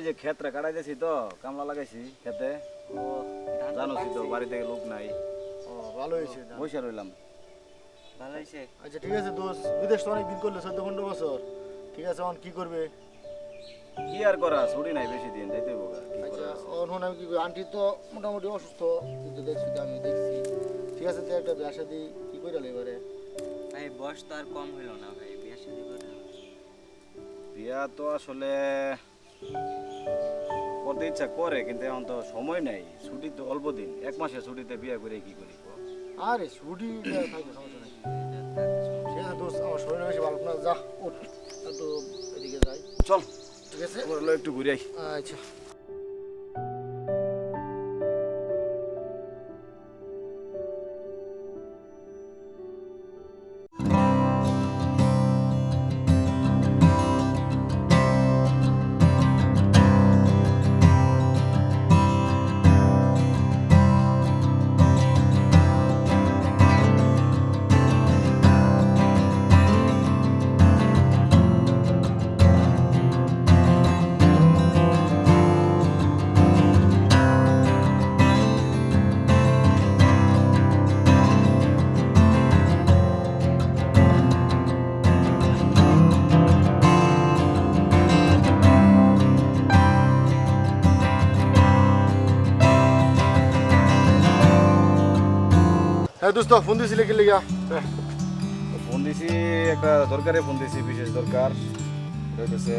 ওই যে ক্ষেত্রে কাটাইতেছি তো কামলা লাগাইছি খেতে জানোছি তো পাকছে। বাড়িতে লোক নাই। ও ভালো হয়েছে। বসে রইলাম। ভালো হয়েছে? আচ্ছা ঠিক আছে দোষ। বিদেশ তো অনেক দিন করলে চোদ্দ পনেরো বছর। ঠিক আছে অন কি করবে? কি আর করা ছুটি নাই বেশি দিন যাইতে কি আচ্ছা? অন আমি কি? আন্টি তো মোটামুটি অসুস্থ কিন্তু দেখছি তো আমি দেখছি। ঠিক আছে তো একটা বিয়া শাদি কি করে এবারে? ভাই বয়স তো আর কম হইল না ভাই বিয়ে শাদী করে বিয়া তো আসলে করতে ইচ্ছা করে কিন্তু এখন তো সময় নাই। ছুটি তো অল্প দিন। এক মাসে ছুটিতে বিয়ে করে কি করি? আরে ছুটি থাকবে সমস্যা নেই। ঠিক আছে দোষ আমার শরীরে বেশি ভালো না। যা উঠ। একটু এদিকে যাই। চল। ঠিক আছে? একটু ঘুরে আই। আচ্ছা। দোস্ত ফোন দিয়েছিলে কি লিগা? ফোন দিছি একটা দরকারে ফোন দিছি বিশেষ দরকার। হচ্ছে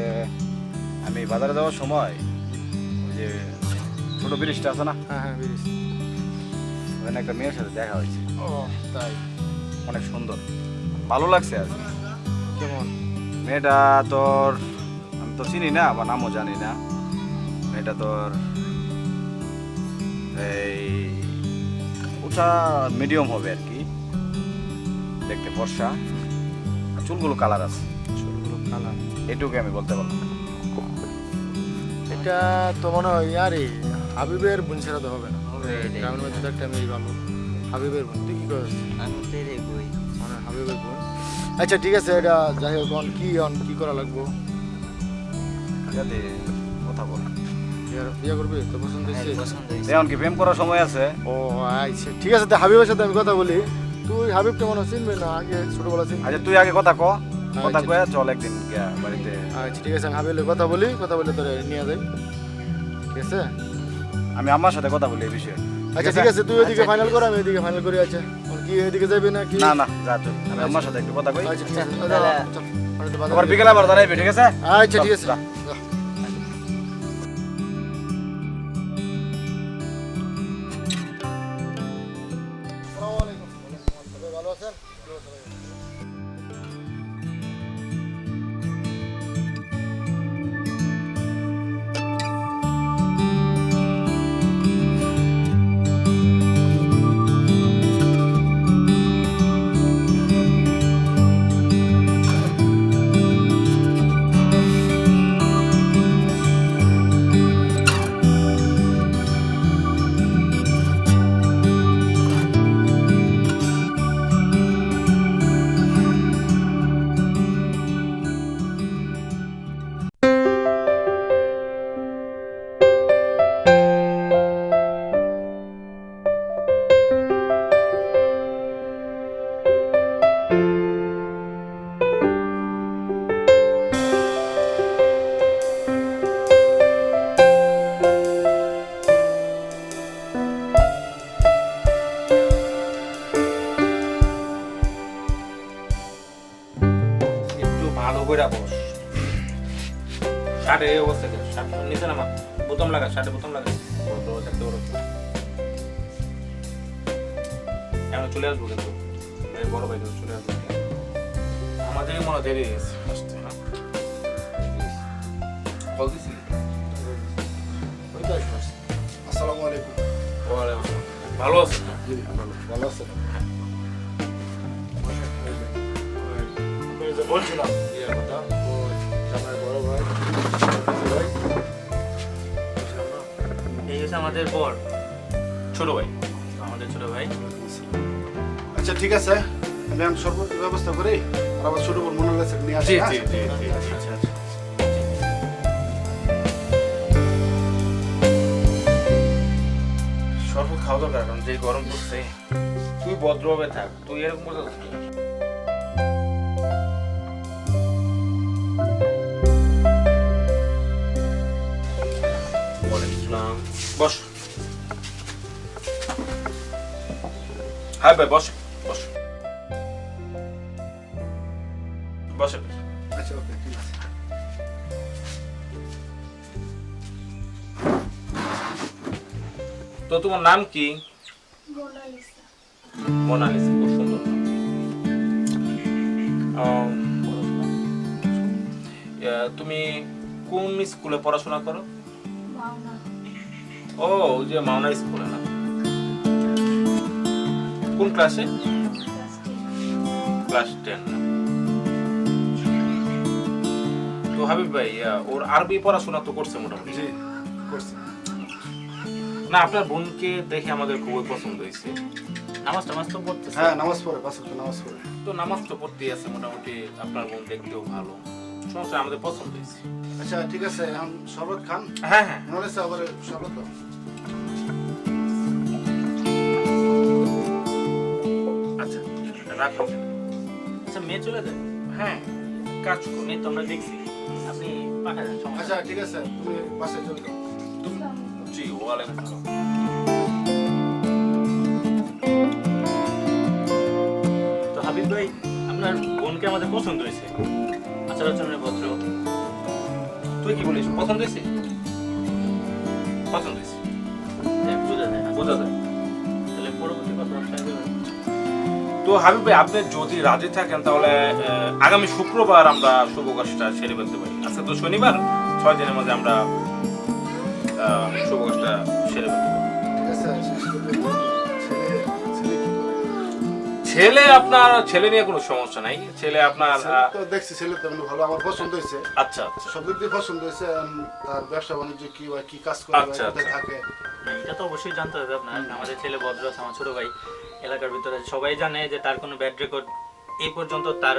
আমি বাজারে যাওয়ার সময় ওই যে ছোট ব্রিজটা আছে না? হ্যাঁ হ্যাঁ ওখানে একটা মেয়ের সাথে দেখা হয়েছে। ও তাই। অনেক সুন্দর। ভালো লাগছে আর কি। কেমন? মেয়েটা তোর আমি তো চিনি না বা নামও জানি না। মেয়েটা তোর এই ওটা মিডিয়াম হবে আর কি। দেখতে ফর্সা। চুলগুলো কালার আছে। চুলগুলো কালার এটুকু আমি বলতে পারলাম এটা তো মনে হয় আরে হাবিবের বোন ছাড়া তো হবে না। গ্রামের মধ্যে তো একটা মেয়ে ভালো হাবিবের বোন তুই কি করিস? বই মানে হাবিবের বোন। আচ্ছা ঠিক আছে এটা যাই হোক অন কি অন কি করা লাগবো? যাতে কথা বল। বিয়ে- বিয়ে করবি? তো পছন্দ হ্যাঁ, হয়েছে এখন কি প্রেম করার সময় আছে? ও আচ্ছা ঠিক আছে তো হাবিবের সাথে আমি কথা বলি। তুই হাবিবকে মনে চিনবে না? আগে ছোটবেলা চিনবি। আচ্ছা তুই আগে কথা ক। কথা আচ্ছা। কয়ে চল একদিন গিয়া বাড়িতে। আচ্ছা ঠিক আছে আমি হাবিবের কথা বলি। কথা বলে তোরে নিয়ে যাই। ঠিক আছে? আমি আমার সাথে কথা বলি এই বিষয়ে। আচ্ছা ঠিক আছে তুই ওইদিকে আচ্ছা, ফাইনাল কর আমি এদিকে ফাইনাল করি আছে আর কি এদিকে যাবি না কি? না না যা তুই আমি আমার সাথে একটু কথা কই। আচ্ছা ঠিক আছে। আচ্ছা, আবার। বিকেলে আবার ঠিক আছে? আচ্ছা ঠিক আছে। শার্টে বোতাম লাগা বড় বড় থাকতে বড় এখন চলে আসব কিন্তু বড় ভাই চলে আসব আমাদেরই মনে হয় দেরি হয়ে গেছে আসতে কল তো। আসসালামু আলাইকুম। ওয়ালাইকুম। ভালো আছেন ভালো। আছেন? আমি যে বলছিলাম হচ্ছে আমাদের পর ছোট ভাই। আমাদের ছোট ভাই। আচ্ছা ঠিক আছে। আমি আমি সর্ব ব্যবস্থা করি। আর আবার ছোট বড় মনে হচ্ছে নিয়ে আসি হ্যাঁ? আচ্ছা আচ্ছা। সর্ব খাওয়া দরকার কারণ যে গরম পড়ছে। তুই ভদ্রভাবে থাক। তুই এরকম বলছিস বস হ্যাঁ ভাই বস বস বসে আচ্ছা ওকে ঠিক আছে তো তোমার নাম কি? মোনালিসা খুব সুন্দর। নাম। আম, আহ, তুমি কোন স্কুলে পড়াশোনা করো? ও ওই যে মাওনা স্কুলে না? কোন ক্লাসে ক্লাস টেন না। তো হাবিব ভাই ওর আরবি পড়াশোনা তো করছে মোটামুটি। জি করছি। না আপনার বোনকে দেখে আমাদের খুবই পছন্দ হয়েছে। নামাজ টামাজ তো পড়তেছে? হ্যাঁ নামাজ পড়ে পাঁচ নামাজ পড়ে। তো নামাজ তো পড়তেই আছে মোটামুটি আপনার বোন দেখতেও ভালো। সমস্যা আমাদের পছন্দ হয়েছে। আচ্ছা ঠিক আছে এখন শরবত খান? হ্যাঁ হ্যাঁ। নলে আবার শরবত। আচ্ছা রাখো। আচ্ছা মেয়ে চলে যাবে? হ্যাঁ। কাজ করো মেয়ে তো আমরা দেখছি। আপনি দেন সমস্যা আচ্ছা ঠিক আছে তুমি বাসায় চলে যাও। জি ওয়ালাইকুম আসসালাম। তো হাবিব ভাই আপনার বোনকে আমাদের পছন্দ হয়েছে। আচার আচরণের ভদ্র। তুই কি বলিস? পছন্দ হয়েছে? পছন্দ হয়েছে। বোঝা যায় না। বোঝা যায়। তাহলে পরবর্তী কথা তো হাবিব ভাই আপনি যদি রাজি থাকেন তাহলে আগামী শুক্রবার আমরা শুভ কাজটা সেরে ফেলতে পারি। আজকে তো শনিবার ছয় দিনের মধ্যে আমরা আহ, শুভ কাজটা সেরে ফেলতে পারি ছেলে আপনার ছেলে নিয়ে কোনো সমস্যা নাই। ছেলে আপনার তো দেখছি ছেলে তো ভালো আমার পছন্দ হয়েছে। আচ্ছা আচ্ছা। সব দিক দিয়ে পছন্দ হয়েছে তার ব্যবসা বাণিজ্য কি হয় কি কাজ করে আচ্ছা, কোথায় আচ্ছা। থাকে। এটা তো অবশ্যই জানতে হবে আপনার। আমাদের ছেলে ভদ্র আছে আমার ছোট ভাই। এলাকার ভিতরে সবাই জানে যে তার কোনো ব্যাড রেকর্ড এই পর্যন্ত তার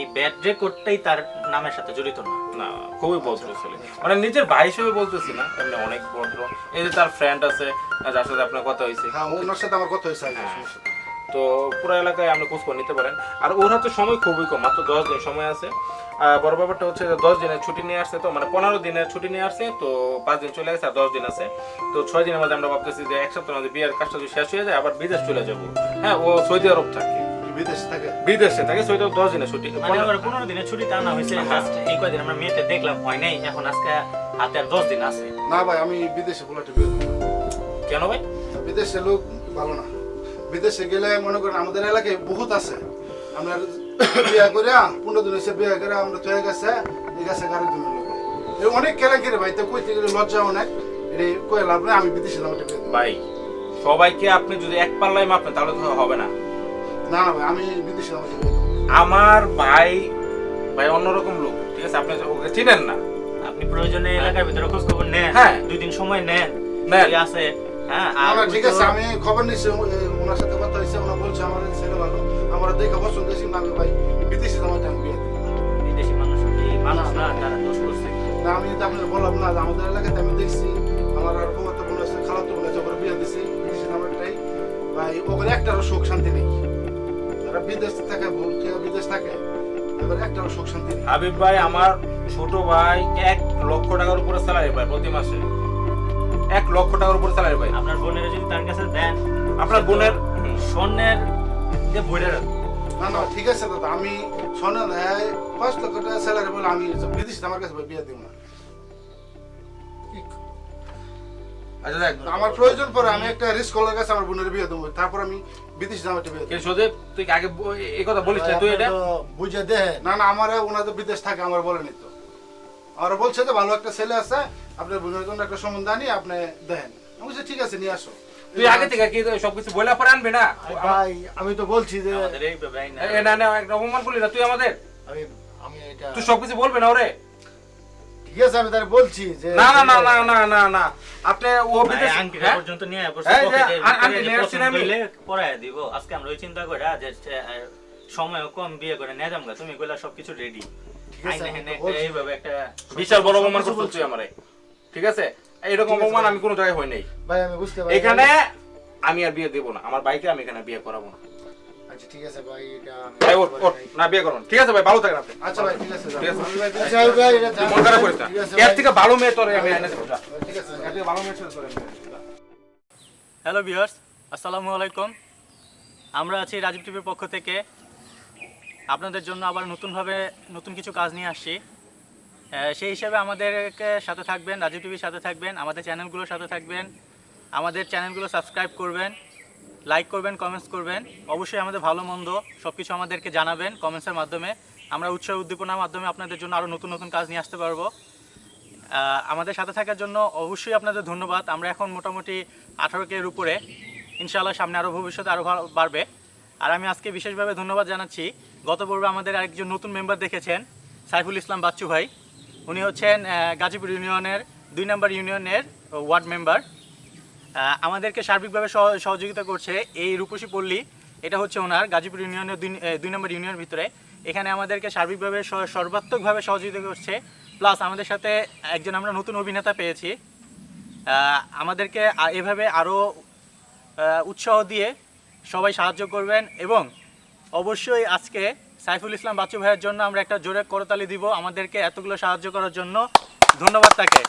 এই ব্যাড রেকর্ডটাই তার নামের সাথে জড়িত না। না খুবই ভদ্র ছেলে। মানে নিজের ভাই হিসেবে বলতেছি না এমনি অনেক ভদ্র। এই যে তার ফ্রেন্ড আছে যার সাথে আপনার কথা হয়েছে। হ্যাঁ ওনার সাথে আমার কথা হয়েছে তো পুরো এলাকায় আপনি খোঁজ করে নিতে পারেন। আর ওর হাতে সময় খুবই কম মাত্র দশ দিন সময় আছে। আর বড় ব্যাপারটা হচ্ছে যে দশ দিনের ছুটি নিয়ে আসছে তো মানে পনেরো দিনের ছুটি নিয়ে আসছে তো পাঁচ দিন চলে গেছে আর দশ দিন আছে। তো ছয় দিনের মধ্যে আমরা ভাবতেছি যে এক সপ্তাহের মধ্যে বিয়ের কাজটা যদি শেষ হয়ে যায় আবার বিদেশ চলে যাব। হ্যাঁ ও সৌদি আরব থাকে। বিদেশে থাকে। বিদেশে থাকে সৌদি আরব দশ দিনের ছুটি। মানে পনেরো দিনের ছুটি তা না হয়েছে হ্যাঁ। এই কয়দিন আমরা মেয়েটা দেখলাম হয় নাই এখন আজকে হাতে আর দশ দিন আছে। না ভাই আমি বিদেশে বলাটা বিয়ে কেন ভাই? বিদেশে লোক ভালো না। বিদেশে গেলে মনে করেন আমাদের এলাকায় বহুত আছে। আমরা বিয়া করে পনেরো দিন এসে বিয়া করে আমরা তৈরি গেছে এই গেছে গাড়ি এই অনেক কেলেঙ্কারি ভাই তো কইতে গেলে লজ্জা অনেক এটা কই লাভ নাই আমি বিদেশে যাব ভাই সবাইকে আপনি যদি এক পাল্লায় মাপেন তাহলে তো হবে না। না না ভাই আমি বিদেশে যাব আমার ভাই ভাই অন্যরকম লোক ঠিক আছে? আপনি ওকে চিনেন না। আপনি প্রয়োজনে এলাকার ভিতরে খোঁজ খবর নেন। হ্যাঁ। দুই দিন সময় নেন। আছে হ্যাঁ ঠিক আছে আমি খবর নিচ্ছি ওনার সাথে কথা হয়েছে ওনা বলছে আমার ছেলে ভালো। আমার দেখে পছন্দ হয়েছে না ভাই বিদেশে যাব আমি বিয়ে বিদেশি মানুষ কি মানুষ না, না। তারা দোষ করছে না আমি তো আপনার বললাম না যে আমাদের এলাকাতে আমি দেখছি আমার আর বউতে বোন আছে খালাতো বোন আছে ওরা বিয়ে দিছি বিদেশি নামেরটাই ভাই ওখানে একটারও সুখ শান্তি নেই। যারা বিদেশ থাকে ভুল কেউ বিদেশ থাকে এবার একটারও সুখ শান্তি নেই। হাবিব ভাই আমার ছোট ভাই এক লক্ষ টাকার উপরে স্যালারি পায় প্রতি মাসে। এক লক্ষ টাকার উপরে স্যালারি পায়। আপনার বোনের যদি তার কাছে দেন আপনার বোনের স্বর্ণের যে বইটা রাখব। না না ঠিক আছে দাদা আমি না পাঁচ লক্ষ টাকা স্যালারি বলে আমি বিদেশি আমার কাছে বিয়ে দিব না। আচ্ছা দেখ আমার প্রয়োজন পড়ে আমি একটা রিস্ক কলার কাছে আমার বোনের বিয়ে দেবো তারপর আমি বিদেশি বিয়ে কে দেবো। সুদেব তুই আগে এই কথা বলিস না তুই এটা? বুঝে না না আমার ওনাদের বিদেশ থাকে আমার বলেনি তো। আমার বলছে যে ভালো একটা ছেলে আছে আপনার বোনের জন্য একটা সম্বন্ধ আনি আপনি দেখেন আমি বলছি ঠিক আছে নিয়ে আসো। তুই আগে থেকে কি সবকিছু বলে পরে আনবি না? ভাই আমি তো বলছি যে আমাদের না না না একটা অপমান করলি না তুই আমাদের? আমি আমি এটা তুই সবকিছু বলবি না ওরে? ঠিক আছে আমি তার বলছি যে না না না না না না না। আপনি ও বিদেশ হ্যাঁ? পর্যন্ত নিয়ে আমি। দিব। আজকে আমরা ওই চিন্তা করে যে যে, কম বিয়ে করে নিয়ে যাব তুমি কইলা সবকিছু রেডি। এইভাবে একটা বিশাল বড় অপমান সবকিছু করছিস তুই আমারে। ঠিক আছে? এইরকম ঠিক অপমান আমি কোনো জায়গায় হই নাই। ভাই আমি বুঝতে পারি এখানে আমি আর বিয়ে দেবো না। আমার বাইকে আমি এখানে বিয়ে করাবো না। আচ্ছা ঠিক আছে ভাই এটা ভাই ওঠ ওঠ না বিয়ে করুন ঠিক আছে ভাই ভালো থাকেন আপনি। আচ্ছা ভাই ঠিক আছে ঠিক আছে। ভাই আচ্ছা ভাই এটা মন খারাপ করিস না। এর থেকে ভালো মেয়ে তোরে আমি এনে দেবো ঠিক আছে এর থেকে ভালো মেয়ে তোরে আমি এনে দেবো, যা। হ্যালো ভিউয়ার্স আসসালামু আলাইকুম। আমরা আছি রাজীব টিভির পক্ষ থেকে। আপনাদের জন্য আবার নতুনভাবে নতুন কিছু কাজ নিয়ে আসছি। সেই হিসাবে আমাদেরকে সাথে থাকবেন রাজীব টিভির সাথে থাকবেন, আমাদের চ্যানেলগুলোর সাথে থাকবেন, আমাদের চ্যানেলগুলো সাবস্ক্রাইব করবেন, লাইক করবেন কমেন্টস করবেন, অবশ্যই আমাদের ভালো মন্দ সব কিছু আমাদেরকে জানাবেন কমেন্টসের মাধ্যমে। আমরা উৎসাহ উদ্দীপনার মাধ্যমে আপনাদের জন্য আরও নতুন নতুন কাজ নিয়ে আসতে পারব। আমাদের সাথে থাকার জন্য অবশ্যই আপনাদের ধন্যবাদ। আমরা এখন মোটামুটি আঠারো কে এর উপরে। ইনশাআল্লাহ সামনে আরও ভবিষ্যতে আরও বাড়বে। আর আমি আজকে বিশেষভাবে ধন্যবাদ জানাচ্ছি। গত পর্বে আমাদের আরেকজন নতুন মেম্বার দেখেছেন, সাইফুল ইসলাম বাচ্চু ভাই। উনি হচ্ছেন গাজীপুর ইউনিয়নের, দুই নম্বর ইউনিয়নের ওয়ার্ড মেম্বার। আমাদেরকে সার্বিকভাবে সহ- সহযোগিতা করছে এই রূপসী পল্লী। এটা হচ্ছে ওনার গাজীপুর ইউনিয়নের দুই নম্বর ইউনিয়নের ভিতরে। এখানে আমাদেরকে সার্বিকভাবে সর্বাত্মকভাবে সহযোগিতা করছে। প্লাস আমাদের সাথে একজন আমরা নতুন অভিনেতা পেয়েছি। আমাদেরকে এভাবে আরও উৎসাহ দিয়ে সবাই সাহায্য করবেন এবং অবশ্যই আজকে সাইফুল ইসলাম বাচ্চু ভাইয়ের জন্য আমরা একটা জোরে করতালি দিব আমাদেরকে এতগুলো সাহায্য করার জন্য ধন্যবাদ তাকে